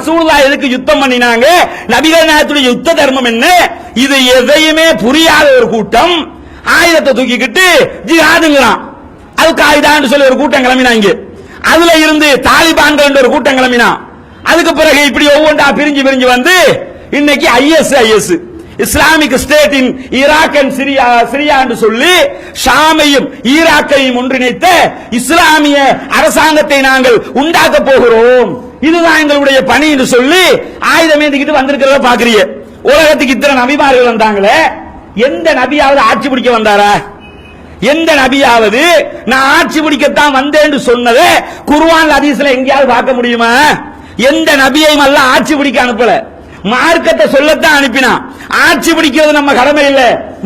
ரசூல்லா எதுக்கு யுத்தம் பண்ணினாங்க? நபிகள் நாயகத்துடைய யுத்த தர்மம் என்ன? இது எதையுமே புரியாத ஒரு கூட்டம். ஆயுதத்தை தூக்கிக்கிட்டு ஜிஹாதுங்களாம். அது காயிதான்னு சொல்லி ஒரு கூட்டம் கிளம்பினாங்க. அதுல இருந்து தாலிபான்கள் ஒரு கூட்டம் கிளம்பினான். அதுக்கு பிறகு இப்படி ஒவ்வொன்றா பிரிஞ்சு பிரிஞ்சு வந்து இன்னைக்கு IS IS. Islamic State in Iraq and Syria Syria என்று சொல்லி ஷாமையும் ஈராக்கையும் ஒன்றிணைத்த இஸ்லாமிய அரசாங்கத்தை நாங்கள் உண்டாக்க போகிறோம். இதுதான் எங்களுடைய பணி என்று சொல்லி ஆயுதம் ஏந்திக்கிட்டு வந்திருக்கிறத பாக்குறீங்க உலகத்துக்கு இத்தனை நபிமார்கள் வந்தாங்களே எந்த நபியாவது ஆட்சி பிடிக்க வந்தாரா? எந்த நபியாவது நான் ஆட்சி பிடிக்கத்தான் வந்தேன் சொன்னது குருவான் குர்ஆன் ஹதீஸ்ல எங்கேயாவது பார்க்க முடியுமா? எந்த நபியையும் அல்ல ஆட்சி பிடிக்க அனுப்பல. மார்க்கத்தை சொல்லத்தான் அனுப்பினான் ஆட்சி பிடிக்கிறது நம்ம கடமை இல்ல.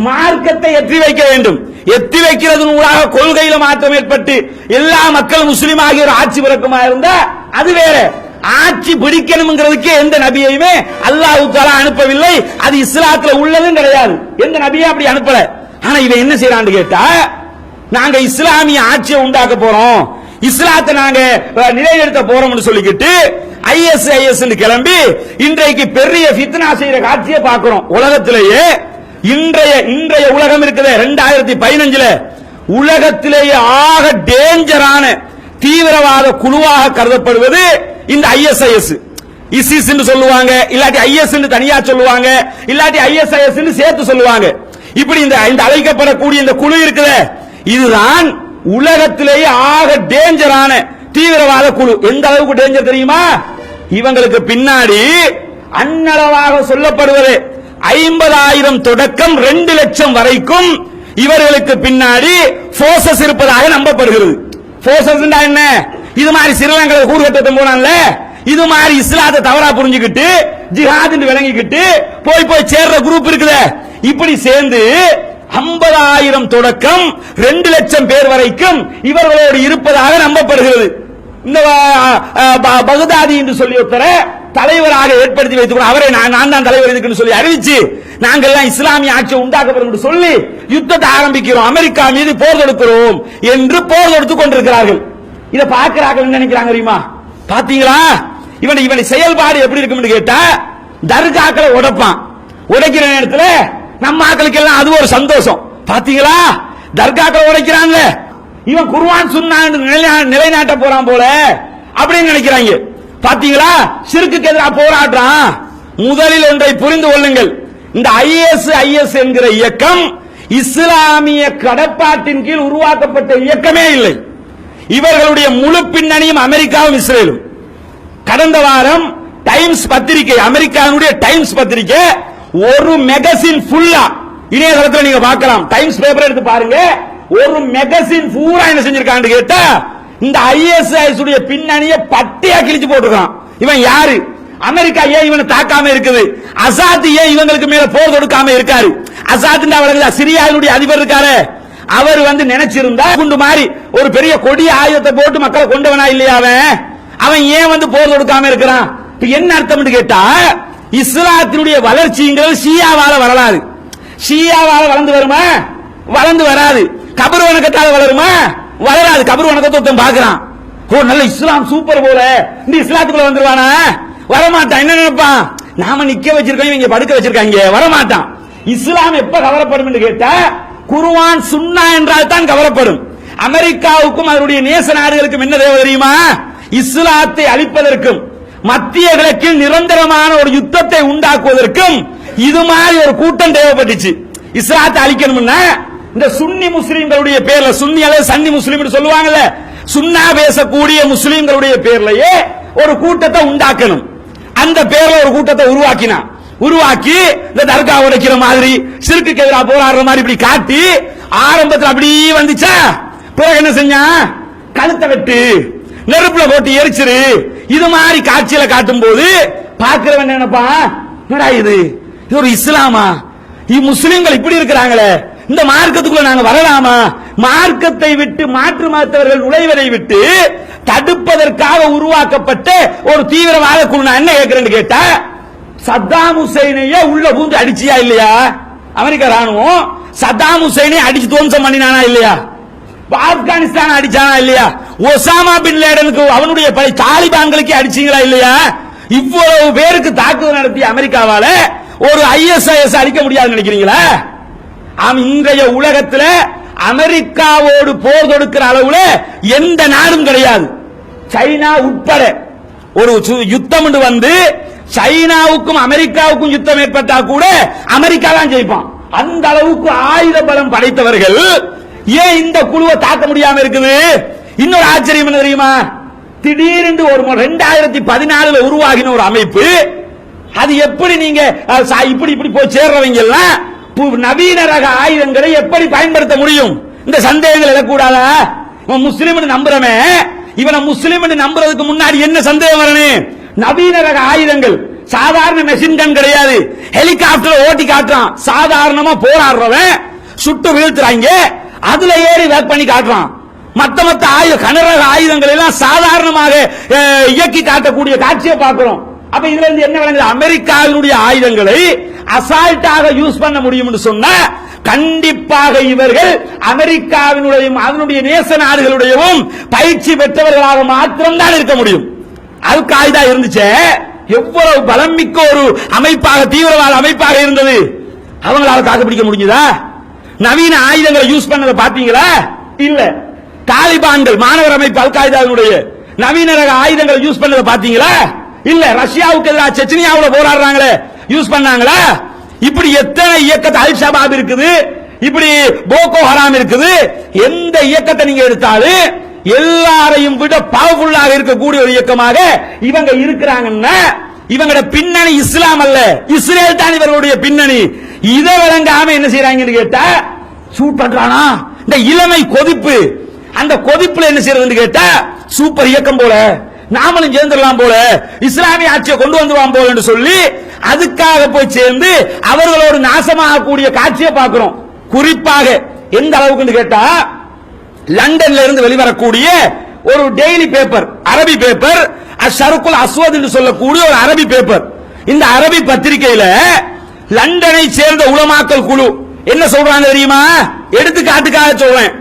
மார்க்கத்தை எத்தி வைக்க வேண்டும். எத்தி வைக்கிறது ஊடாக கொள்கையில மாற்றம் ஏற்பட்டு எல்லா மக்களும் முஸ்லீம் ஆகியோர் ஆட்சி பிறக்குமா இருந்தா அது வேற. ஆட்சி பிடிக்கணுங்கிறதுக்கு எந்த நபியையுமே அல்லாஹ் தாலா அனுப்பவில்லை. அது இஸ்லாத்துல உள்ளதும் கிடையாது. எந்த நபியும் அப்படி அனுப்பல. ஆனா இவன் என்ன செய்யறான்னு கேட்டா நாங்க இஸ்லாமிய ஆட்சியை உண்டாக்க போறோம். இஸ்லாத்தை நாங்க நிலைநிறுத்த போறோம்னு சொல்லிக்கிட்டு ஐஎஸ் ஐஎஸ் கிளம்பி இன்றைக்கு பெரிய பித்னா செய்யற காட்சியை பார்க்கிறோம். உலகத்திலேயே இன்றைய இன்றைய உலகம் இருக்குது ரெண்டாயிரத்தி பதினஞ்சுல. உலகத்திலேயே ஆக டேஞ்சரான தீவிரவாத குழுவாக கருதப்படுவது இந்த ஐஎஸ்ஐஎஸ் இசிஸ் சொல்லுவாங்க இல்லாட்டி ஐஎஸ் தனியா சொல்லுவாங்க இல்லாட்டி ஐஎஸ்ஐஎஸ் சேர்த்து சொல்லுவாங்க. இப்படி இந்த இந்த அழைக்கப்படக்கூடிய இந்த குழு இருக்குது இதுதான் உலகத்திலேயே ஆக டேஞ்சரான தீவிரவாத குழு. எந்த அளவுக்கு டேஞ்சர் தெரியுமா? இவங்களுக்கு பின்னாடி அன்னளவாக சொல்லப்படுவது ஐம்பதாயிரம் தொடக்கம் ரெண்டு லட்சம் வரைக்கும் இவர்களுக்கு பின்னாடி போர்சஸ் இருப்பதாக நம்பப்படுகிறது. போர்சஸ் என்ன? இது மாதிரி சிறிலங்கா கூறுகட்டத்தை போனான்ல இது மாதிரி இஸ்லாத்தை தவறா புரிஞ்சுக்கிட்டு ஜிஹாத் விளங்கிக்கிட்டு போய் போய் சேர்ற குரூப் இருக்குல்ல இப்படி சேர்ந்து ஐம்பதாயிரம் தொடக்கம் ரெண்டு லட்சம் பேர் வரைக்கும் இவர்களோடு இருப்பதாக நம்பப்படுகிறது. இந்த ப- பகுதாதி என்று சொல்லி ஒருத்தர தலைவராக ஏற்படுத்தி வைத்து அவரை நான் நான் தான் தலைவர் இதுக்குன்னு சொல்லி அறிவிச்சு நாங்கள் எல்லாம் இஸ்லாமிய ஆட்சியை உண்டாக்கப்படும் என்று சொல்லி யுத்தத்தை ஆரம்பிக்கிறோம் அமெரிக்கா மீது போர் தொடுக்கிறோம் என்று போர் தொடுத்துக் கொண்டிருக்கிறார்கள். இதை பார்க்கிறார்கள் நினைக்கிறாங்க தெரியுமா? பாத்தீங்களா இவன் இவன் செயல்பாடு எப்படி இருக்கும்னு கேட்டா தர்காக்களை உடைப்பான். உடைக்கிற நேரத்துல நம்ம ஆக்களுக்கு எல்லாம் அது ஒரு சந்தோஷம். பாத்தீங்களா தர்காக்களை உடைக்கிறாங்க இவன் குருவான் சுன்னா நிலைநாட்ட போறான் போல அப்படின்னு நினைக்கிறாங்க. பாத்தீங்களா சிறுக்குக்கு எதிராக போராடுறான். முதலில் ஒன்றை புரிந்து கொள்ளுங்கள். இந்த ஐஎஸ் ஐஎஸ் என்கிற இயக்கம் இஸ்லாமிய கடப்பாட்டின் கீழ் உருவாக்கப்பட்ட இயக்கமே இல்லை. இவர்களுடைய முழு பின்னணியும் அமெரிக்காவும் இஸ்ரேலும். கடந்த வாரம் டைம்ஸ் பத்திரிகை அமெரிக்காவுடைய டைம்ஸ் பத்திரிகை ஒரு மெகசின் ஃபுல்லா இணையதளத்தில் நீங்க பார்க்கலாம். டைம்ஸ் பேப்பர் எடுத்து பாருங்க. ஒரு மெகசின் பூரா என்ன செஞ்சிருக்கான்னு கேட்டா இந்த ஐஎஸ்ஐஎஸ் உடைய பின்னணியை பட்டியா கிழிச்சு போட்டிருக்கான். இவன் யாரு? அமெரிக்கா ஏன் இவனை தாக்காம இருக்குது? அசாத் ஏன் இவங்களுக்கு மேல போர் தொடுக்காம இருக்காரு? அசாத் அவர்கள் சிரியாவினுடைய அதிபர் இருக்காரு. அவர் வந்து நினைச்சிருந்தா குண்டு மாதிரி ஒரு பெரிய கொடிய ஆயுதத்தை போட்டு மக்களை கொண்டவனா இல்லையா அவன்? அவன் ஏன் வந்து போர் தொடுக்காம இருக்கிறான்? என்ன அர்த்தம் கேட்டா இஸ்லாத்தினுடைய வளர்ச்சிங்கிறது ஷியாவால வரலாறு. ஷியாவால வளர்ந்து வருமா? வளர்ந்து வராது. கபர் வணக்கத்தால வளருமா? வளராது. கபர் வணக்கத்தை ஒருத்தன் பாக்குறான் ஓ நல்ல இஸ்லாம் சூப்பர் போல. இந்த இஸ்லாத்துக்குள்ள வந்துருவானா? வரமாட்டான். என்ன நினைப்பான்? நாம நிக்க வச்சிருக்கோம் இவங்க படுக்க வச்சிருக்காங்க வரமாட்டான். இஸ்லாம் எப்ப கவரப்படும் கேட்டா குருவான் சுன்னா என்றால் தான் கவரப்படும் அமெரிக்காவுக்கும் அதனுடைய நேச நாடுகளுக்கும் என்ன தேவை தெரியுமா? இஸ்லாத்தை அழிப்பதற்கும் மத்திய கிழக்கில் நிரந்தரமான ஒரு யுத்தத்தை உண்டாக்குவதற்கும் இது மாதிரி ஒரு கூட்டம் தேவைப்பட்டுச்சு. இஸ்லாத்தை அழிக்கணும்னா இந்த சுன்னி முஸ்லீம்களுடைய பேர்ல சுன்னி அல்லது சன்னி முஸ்லீம் சொல்லுவாங்கல்ல சுன்னா பேசக்கூடிய முஸ்லீம்களுடைய பேர்லயே ஒரு கூட்டத்தை உண்டாக்கணும். அந்த பேர்ல ஒரு கூட்டத்தை உருவாக்கினான். உருவாக்கி இந்த தர்கா உடைக்கிற மாதிரி சிறுக்கு எதிராக போராடுற மாதிரி இப்படி காட்டி ஆரம்பத்தில் அப்படியே வந்துச்சா? பிறகு என்ன செஞ்சா? கழுத்தை வெட்டு நெருப்புல போட்டு எரிச்சிரு. இது மாதிரி காட்சியில காட்டும் போது பாக்குறவன் என்ன என்னடா இது? இது ஒரு இஸ்லாமா? இ முஸ்லிம்கள் இப்படி இருக்கிறாங்களே. இந்த மார்க்கத்துக்குள்ள நாங்க வரலாமா? மார்க்கத்தை விட்டு மாற்று மாத்தவர்கள் நுழைவதை விட்டு தடுப்பதற்காக உருவாக்கப்பட்ட ஒரு தீவிரவாத குழு. நான் என்ன கேட்கிறேன்னு கேட்டா சத்தாம் ஹுசைனையே உள்ள பூந்து அடிச்சியா இல்லையா? அமெரிக்க ராணுவம் சத்தாம் ஹுசைனை அடிச்சு துவம்சம் பண்ணினானா இல்லையா? ஆப்கானிஸ்தான் அடிச்சானா இல்லையா? ஒசாமா பின் லேடனுக்கு அவனுடைய படை தாலிபான்களுக்கு அடிச்சீங்களா இல்லையா? இவ்வளவு பேருக்கு தாக்குதல் நடத்திய அமெரிக்காவால ஒரு ஐஎஸ்ஐஎஸ் அடிக்க முடியாதுன்னு நினைக்கிறீங்களா? இன்றைய உலகத்தில் அமெரிக்காவோடு போர் தொடுக்கிற அளவுல எந்த நாடும் கிடையாது. சைனா உட்பட ஒரு சு- யுத்தம் வந்து சைனாவுக்கும் அமெரிக்காவுக்கும் யுத்தம் ஏற்பட்டா கூட அமெரிக்கா தான் ஜெயிப்பான். அந்த அளவுக்கு ஆயுத பலம் படைத்தவர்கள் ஏன் இந்த குழுவை தாக்க முடியாம இருக்குது? இன்னொரு ஆச்சரியம் என்ன தெரியுமா? திடீரென்று ஒரு ரெண்டாயிரத்தி பதினாலுல உருவாகின ஒரு அமைப்பு அது எப்படி நீங்க சா- இப்படி இப்படி போய் சேர்றவங்க எல்லாம் நவீன ரக ஆயுதங்களை எப்படி பயன்படுத்த முடியும்? இந்த சந்தேகங்கள் எழக்கூடாதா? முஸ்லீம் நம்புறமே. இவனை முஸ்லீம் நம்புறதுக்கு முன்னாடி என்ன சந்தேகம் வரணும்? நவீன ரக ஆயுதங்கள். சாதாரண மெஷின் கன் கிடையாது. ஹெலிகாப்டர் ஓட்டி காட்டுறான். சாதாரணமா போராடுறவன் சுட்டு வீழ்த்துறாங்க. அதுல ஏறி வேக் பண்ணி காட்டுறான். மத்த மத்த ஆயுத கனரக ஆயுதங்கள் எல்லாம் சாதாரணமாக இயக்கி காட்டக்கூடிய காட்சியை பார்க்கிறோம். அப்ப இதுல இருந்து என்ன விளங்குது? அமெரிக்காவினுடைய ஆயுதங்களை அசால்ட்டாக யூஸ் பண்ண முடியும்னு சொன்னா கண்டிப்பாக இவர்கள் அமெரிக்காவினுடைய அதனுடைய நேச நாடுகளுடையவும் பயிற்சி பெற்றவர்களாக மாத்திரம்தான் இருக்க முடியும். அல் காய்தா இருந்துச்சே. எவ்வளவு பலம் மிக்க ஒரு அமைப்பாக தீவிரவாத அமைப்பாக இருந்தது. அவங்களால தாக்கு பிடிக்க முடிஞ்சதா? நவீன ஆயுதங்களை யூஸ் பண்ணதை பாத்தீங்களா இல்ல. தாலிபான்கள் மாணவர் அமைப்பு அல் காய்தாவினுடைய நவீன ரக ஆயுதங்களை யூஸ் பண்ணதை பாத்தீங்களா இல்ல ரஷ்யாவுக்கு எதிராக செச்சனியாவுல போராடுறாங்களே யூஸ் பண்ணாங்களா? இப்படி எத்தனை இயக்கத்தை அல் ஷபாப் இருக்குது? இப்படி போகோ ஹராம் இருக்குது? எந்த இயக்கத்தை நீங்க எடுத்தாலும் எல்லாரையும் விட பவர்ஃபுல்லாக இருக்கக்கூடிய ஒரு இயக்கமாக இவங்க இருக்கிறாங்கன்னா இவங்களோட பின்னணி இஸ்லாம் அல்ல. இஸ்ரேல் தான் இவர்களுடைய பின்னணி. இதை விளங்காம என்ன செய்யறாங்கன்னு கேட்டா ஷூட் பண்றானா இந்த இளமை கொதிப்பு. அந்த கொதிப்புல என்ன செய்யறதுன்னு கேட்டா சூப்பர் இயக்கம் போல. நாமளும் சேர்ந்துடலாம் போல. இஸ்லாமிய ஆட்சியை கொண்டு வந்துருவான் போல என்று சொல்லி அதுக்காக போய் சேர்ந்து அவர்களோடு நாசமாகக்கூடிய காட்சியை பார்க்கிறோம். குறிப்பாக எந்த அளவுக்குன்னு கேட்டா லண்டன்ல இருந்து வெளிவரக்கூடிய ஒரு டெய்லி பேப்பர் அரபி பேப்பர் அஷருக்குல் அஸ்வத் என்று சொல்லக்கூடிய ஒரு அரபி பேப்பர். இந்த அரபி பத்திரிகையில லண்டனை சேர்ந்த உலமாக்கல் குழு. என்ன சொல்றாங்க தெரியுமா? எடுத்துக்காட்டுக்காக சொல்றேன்.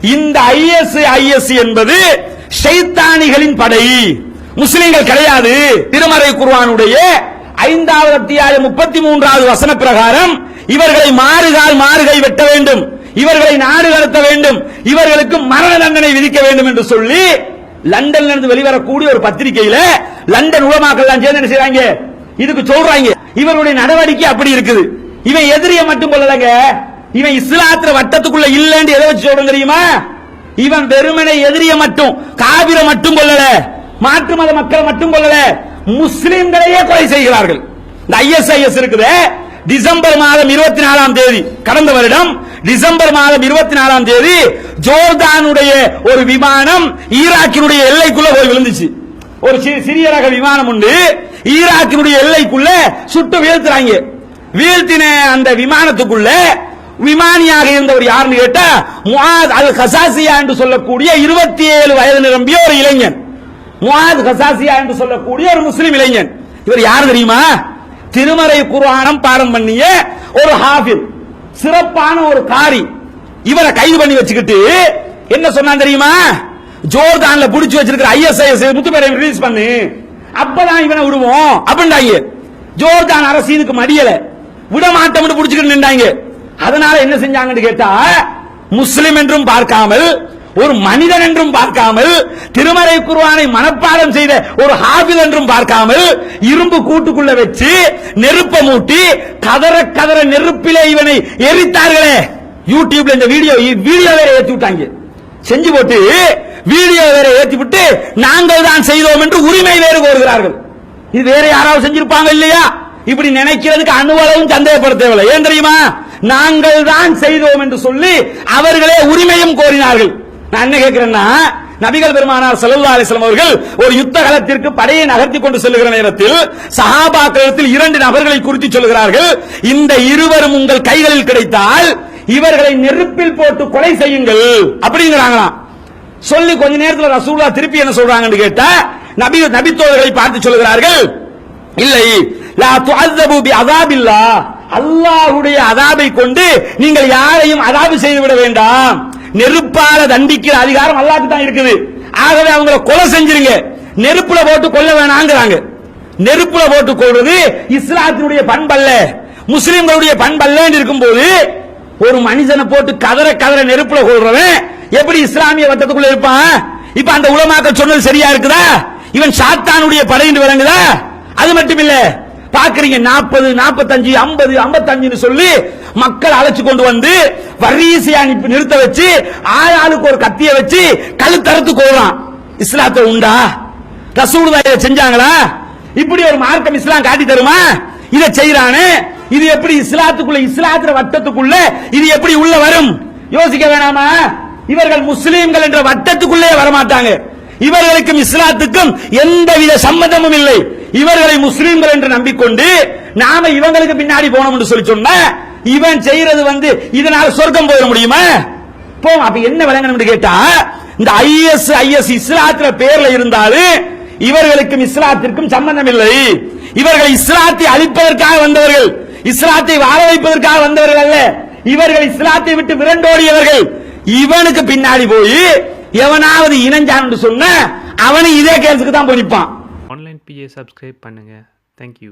இந்த ஐஎஸ் ஐஎஸ் என்பது ஷைத்தானிகளின் படை. முஸ்லிம்கள் கிடையாது. திருமறை குர்வானுடைய ஐந்தாவது அத்தியாயம் முப்பத்தி மூன்றாவது வசன பிரகாரம் இவர்களை மாறுகால் மாறுகை வெட்ட வேண்டும். இவர்களை நாடு கடத்த வேண்டும். இவர்களுக்கு மரண தண்டனை விதிக்க வேண்டும் என்று சொல்லி லண்டன்ல இருந்து வெளிவரக்கூடிய ஒரு பத்திரிகையில லண்டன் உலமாக்கல்லாம் சேர்ந்து என்ன செய்றாங்க? இதுக்கு சொல்றாங்க. இவருடைய நடவடிக்கை அப்படி இருக்குது. இவன் எதிரிய மட்டும் கொள்ளலங்க இவன் இஸ்லாத்துல வட்டத்துக்குள்ள இல்லன்னு எதை வச்சு சொல்றோம் தெரியுமா? இவன் வெறுமனை எதிரிய மட்டும் காவிர மட்டும் கொள்ளல மாற்று மத மக்களை மட்டும் கொள்ளல முஸ்லிம்களையே கொலை செய்கிறார்கள். இந்த ஐஎஸ்ஐஎஸ் இருக்குது. டிசம்பர் மாதம் இருபத்தி நாலாம் தேதி கடந்த வருடம் டிசம்பர் மாதம் இருபத்தி நாலாம் தேதி ஜோர்தானுடைய ஒரு விமானம் ஈராக்கினுடைய எல்லைக்குள்ள போய் விழுந்துச்சு. ஒரு சிறிய ரக விமானம் உண்டு. ஈராக்கினுடைய எல்லைக்குள்ள சுட்டு வீழ்த்துறாங்க. வீழ்த்தின அந்த விமானத்துக்குள்ள விமானியாக இருந்தவர் யாருன்னு கேட்டா முஹாத் அல் கசாசியா என்று சொல்லக்கூடிய இருபத்தி ஏழு வயது நிரம்பிய ஒரு இளைஞன். முஹாத் கசாசியா என்று சொல்லக்கூடிய ஒரு முஸ்லிம் இளைஞன். இவர் யார் தெரியுமா? திருமறை குர்ஆனம் பாடம் பண்ணிய ஒரு ஹாஃபில். சிறப்பான ஒரு காரி. இவரை கைது பண்ணி வச்சுக்கிட்டு என்ன சொன்னான் தெரியுமா? ஜோர்தான்ல புடிச்சு வச்சிருக்கிற ஐஎஸ்ஐஎஸ் முத்துப்பேரை ரிலீஸ் பண்ணு. அப்பதான் இவனை விடுவோம். அப்படின்றாங்க. ஜோர்தான் அரசு இதுக்கு மடியல. விட மாட்டோம்னு புடிச்சுக்கிட்டு நின்றாங்க. அதனால என்ன செஞ்சாங்கன்னு கேட்டா முஸ்லிம் என்றும் பார்க்காமல் ஒரு மனிதன் என்றும் பார்க்காமல் திருமறை குருவானை மனப்பாடம் செய்த ஒரு ஹாபில் என்றும் பார்க்காமல் இரும்பு கூட்டுக்குள்ள வச்சு நெருப்ப மூட்டி கதற கதற நெருப்பிலே இவனை எரித்தார்களே. யூடியூப்ல இந்த வீடியோ வீடியோ வேற ஏத்தி விட்டாங்க. செஞ்சு போட்டு வீடியோ வேற ஏத்தி விட்டு நாங்கள் தான் செய்தோம் என்று உரிமை வேறு கோருகிறார்கள். இது வேற யாராவது செஞ்சிருப்பாங்க இல்லையா? இப்படி நினைக்கிறதுக்கு அணுவளவும் சந்தேகப்பட தேவையில்லை ஏன் தெரியுமா? நாங்கள் தான் செய்தோம் என்று சொல்லி அவர்களே உரிமையும் கோரினார்கள். நான் என்ன கேட்கிறேன்னா நபிகள் பெருமானார் ஸல்லல்லாஹு அலிஸ்லாம் அவர்கள் ஒரு யுத்த காலத்திற்கு படையை நகர்த்தி கொண்டு செல்லுகிற நேரத்தில் சஹாபாக்களத்தில் இரண்டு நபர்களை குறித்து சொல்கிறார்கள் இந்த இருவரும் உங்கள் கைகளில் கிடைத்தால் இவர்களை நெருப்பில் போட்டு கொலை செய்யுங்கள் அப்படிங்கிறாங்களாம். சொல்லி கொஞ்ச நேரத்தில் ரசூல்லா திருப்பி என்ன சொல்றாங்கன்னு கேட்டா நபி நபித்தோழர்களை பார்த்து சொல்கிறார்கள் இல்லை லா துஅzzபு பி அஸாபில்லா அல்லாஹ்வுடைய அதாபை கொண்டு நீங்கள் யாரையும் அதாபு செய்து விட வேண்டாம். நெருப்பால தண்டிக்கிற அதிகாரம் அல்லாக்கு தான் இருக்குது. ஆகவே அவங்கள கொலை செஞ்சிருங்க. நெருப்புல போட்டு கொல்ல வேணாங்கிறாங்க. நெருப்புல போட்டு கொள்வது இஸ்லாத்தினுடைய பண்பல்ல. முஸ்லிம்களுடைய பண்பல்ல இருக்கும்போது ஒரு மனிதனை போட்டு கதற கதற நெருப்புல கொள்றவன் எப்படி இஸ்லாமிய வட்டத்துக்குள்ள இருப்பான்? இப்ப அந்த உலமாக்கள் சொன்னது சரியா இருக்குதா? இவன் சாத்தானுடைய படையின்னு விளங்குதா? அது மட்டும் இல்லை பாக்குறீங்க நாற்பது நாற்பத்தஞ்சு ஐம்பது ஐம்பத்தஞ்சுன்னு சொல்லி மக்கள் அழைச்சு கொண்டு வந்து வரிசையா அனுப்பி நிறுத்த வச்சு ஆள் ஆளுக்கு ஒரு கத்திய வச்சு கழுத்தறுத்து கோவான் இஸ்லாத்தை உண்டா? ரசூலுதா செஞ்சாங்களா? இப்படி ஒரு மார்க்கம் இஸ்லாம் காட்டி தருமா? இதை செய்யறானு இது எப்படி இஸ்லாத்துக்குள்ள இஸ்லாத்திர வட்டத்துக்குள்ள இது எப்படி உள்ள வரும்? யோசிக்க வேணாமா? இவர்கள் முஸ்லீம்கள் என்ற வட்டத்துக்குள்ளே வரமாட்டாங்க. இவர்களுக்கும் இஸ்லாத்துக்கும் எந்தவித சம்பந்தமும் இல்லை. இவர்களை முஸ்லீம்கள் என்று நம்பிக்கொண்டு நாம இவங்களுக்கு பின்னாடி போனோம் என்று சொல்லி சொன்ன இவன் செய்யறது வந்து இதனால சொர்க்கம் போயிட முடியுமா? போ அப்ப என்ன விளங்கணும் கேட்டா இந்த ஐஎஸ் ஐஎஸ் இஸ்லாத்திர பேர்ல இருந்தாலும் இவர்களுக்கும் இஸ்லாத்திற்கும் சம்பந்தம் இல்லை. இவர்கள் இஸ்லாத்தை அழிப்பதற்காக வந்தவர்கள் இஸ்லாத்தை வாழ வைப்பதற்காக வந்தவர்கள் அல்ல. இவர்கள் இஸ்லாத்தை விட்டு விரண்டோடியவர்கள். இவனுக்கு பின்னாடி போய் எவனாவது இணைஞ்சான்னு சொன்ன அவனு இதே கேள்விக்கு தான் போய் நிற்பான். ஆன்லைன் பிஏ சப்ஸ்கிரைப் பண்ணுங்கள் தேங்க்யூ